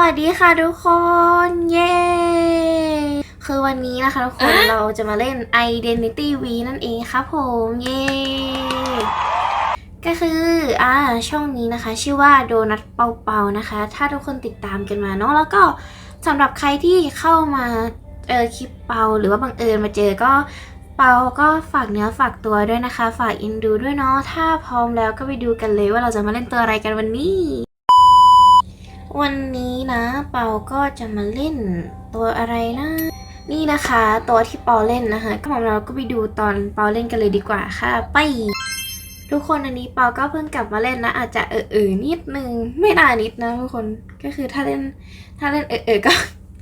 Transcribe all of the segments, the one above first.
วัสดีค่ะทุกคน เย้ คือวันนี้นะคะทุกคนเราจะมาเล่น Identity V นั่นเองครับผม เย้ ก็คืออ่าช่องนี้นะคะ ชื่อว่าโดนัทเปาเปานะคะ ถ้าทุกคนติดตามกันมาเนาะแล้วก็สำหรับใครที่เข้ามาเจอคลิปเปาหรือว่าบังเอิญมาเจอก็เปาก็ฝากเนื้อฝากตัวด้วยนะคะ ฝากอินดูด้วยเนาะถ้าพร้อมแล้วก็ไปดูกันเลยว่าเราจะมาเล่นตัวอะไรกันวันนี้ วันนี้นะเปาก็จะมาเล่นตัวอะไรนะนี่นะคะ ตัวที่เปาเล่นนะคะก็ของเราก็ไปดูตอนเปาเล่นกันเลยดีกว่าค่ะ ไป ทุกคนอันนี้เปาก็เพิ่งกลับมาเล่นนะ อาจจะเออเออนิดนึงไม่นานนิดนะทุกคนก็คือถ้าเล่นถ้าเล่นเออเออก็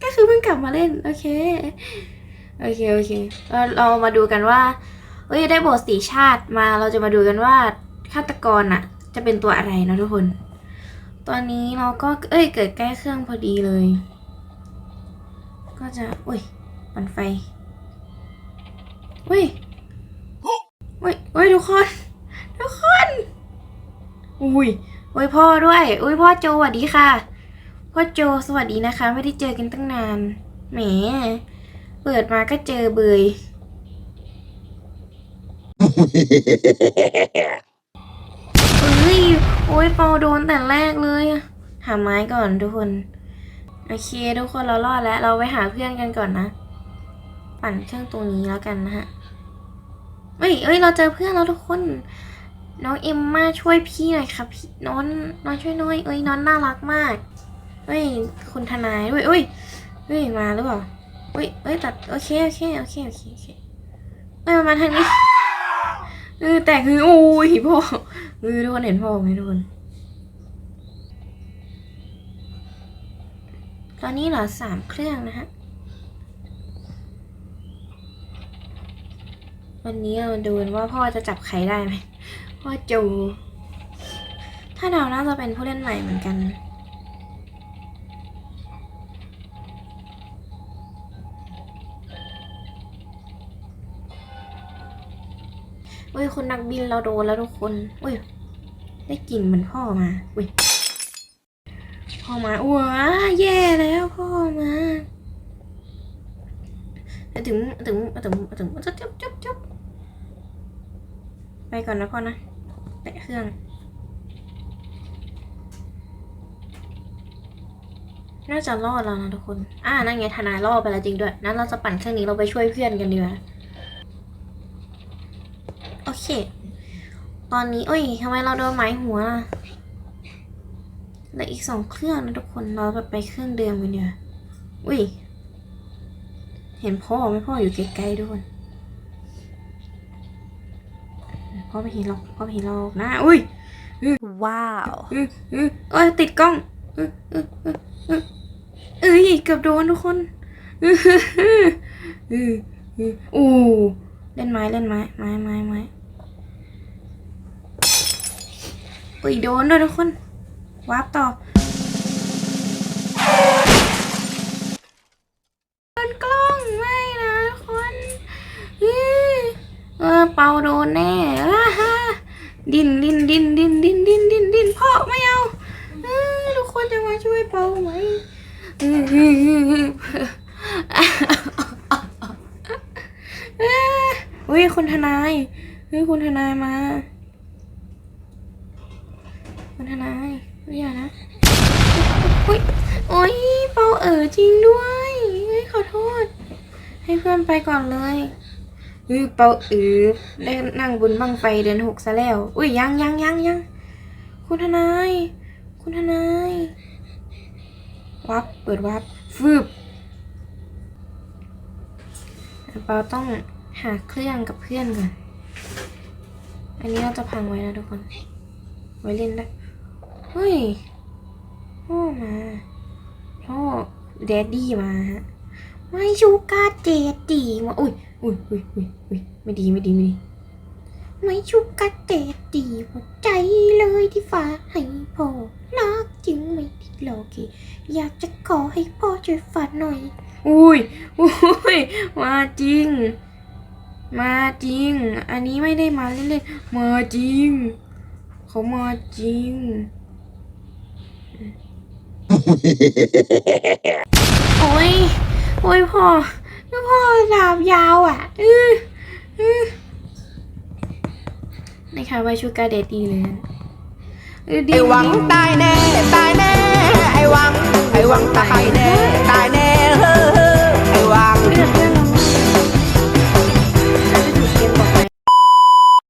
ก็คือเพิ่งกลับมาเล่นโอเคโอเคโอเคเราเรามาดูกันว่าเอ้ยได้บทสีชาติมาเราจะมาดูกันว่าฆาตกรอะจะเป็นตัวอะไรนะทุกคน ตอนนี้เราก็เอ้ยเกิดใกล้เครื่องพอดีเลย ก็จะอุ้ยปันไฟอุ้ยอุ้ยอุ้ยทุกคนทุกคนอุ้ยอุ้ยพ่อด้วยอุ้ยพ่อโจสวัสดีค่ะพ่อโจสวัสดีนะคะ ไม่ได้เจอกันตั้งนานแหมเปิดมาก็เจอเบย ฮ้ย โอ้ยเปาโดนแต่แรกเลย หาไม้ก่อนทุกคน โอเค ทุกคนเรารอดแล้ว เราไปหาเพื่อนกันก่อนนะ ปั่นเครื่องตรงนี้แล้วกันนะฮะเฮ้ยเอ้ย เราเจอเพื่อนแล้วทุกคน น้องเอ็มมาช่วยพี่หน่อยครับพี่น้องน้องช่วยหน่อยเอ้ยน้องน่ารักมากเฮ้ยคุณทนายด้วยเอ้ยเฮ้ยมาหรือเปล่าเฮ้ยเอ้ยตัดโอเคโอเคโอเคโอเคโอเคเอ้ยมาทางนี้เออแต่คือโอ้ยพ่อ ดูทุกคนเห็นพ่อไหมทุกคน ตอนนี้เหลือสามเครื่องนะฮะ วันนี้เราดูนว่าพ่อจะจับใครได้ไหมพ่อจู ถ้าเราน่าจะเป็นผู้เล่นใหม่เหมือนกัน เฮ้ยคนนักบินเราโดนแล้วทุกคนเฮ้ยได้กลิ่นเหมือนพ่อมาเฮ้ยพ่อมาว้าแย่แล้วพ่อมาถึงถึงถึงถึงจุ๊บจุ๊บจุ๊บจบไปก่อนนะพ่อนะแตะเครื่องน่าจะรอดแล้วนะทุกคน อ่านั่นไงทนายรอดไปแล้วจริงด้วย นั้นเราจะปั่นเครื่องนี้เราไปช่วยเพื่อนกันดีกว่า เค ตอนนี้เอ้ยทำไมเราโดนไม้หัวล่ะเหลืออีกสองเครื่องนะทุกคนเราไปเครื่องเดิมกันเดียวาอุ้ย เห็นพ่อไหมพ่ออยู่ไกลๆทุกคนพ่อไม่เห็นหรอกพ่อไม่เห็นหรอกนะอุ้ยว้าวเออเออเอยติดกล้องเออเออเออเออเอ้ยเกือบโดนทุกคนเออเออเออเออโอ้เล่นไม้เล่นไม้ไม้ไม้ไม้ อุ้ยโดนด้วยทุกคนวาร์ปต่อโดนกล้องไม่นะทุกคนเออเออเปาโดนแน่อ่าฮะดินดินดินดินดินดินดินดินพ่อไม่เอาเออทุกคนจะมาช่วยเปาไหมเอออุ้ยคุณทนายเฮ้ยคุณทนายมา คุณทนายเฮ้ยอย่านะเฮ้ยโอ้ยเปาเออจริงด้วยเฮ้ยขอโทษ ให้เพื่อนไปก่อนเลยอือเปาอือได้นั่งบนบังไฟเดือนหกซะแล้วอุ้ยยังยังยังยังคุณทนาย คุณทนายวับเปิดวับฟืบเปาต้องหาเครื่องกับเพื่อนก่อน อันนี้เราจะพังไว้นะทุกคน ไว้เล่นได้ เฮ้ยพ่อมาพ่อแดดดี้มาฮะไม่ชูกาเจดีมาอุ้ยอุ้ยอุ้ยอุ้ยอุ้ยไม่ดีไม่ดีไม่ดีไม่ชูกาเจดีหัวใจเลยที่ฟ้าให้พ่อรักจึงไม่ติดหลอกเกอยากจะขอให้พ่อช่วยฝันหน่อย อุ้ยอุ้ยมาจริง มาจริง อันนี้ไม่ได้มาเล่นๆมาจริง เขามาจริง โอ้ย โอ้ยพ่อพ่อดาบยาวอะอืออือนะคะไว้ชูการเดดดีเลยเออดีไอ้หวังตายแน่ ตายแน่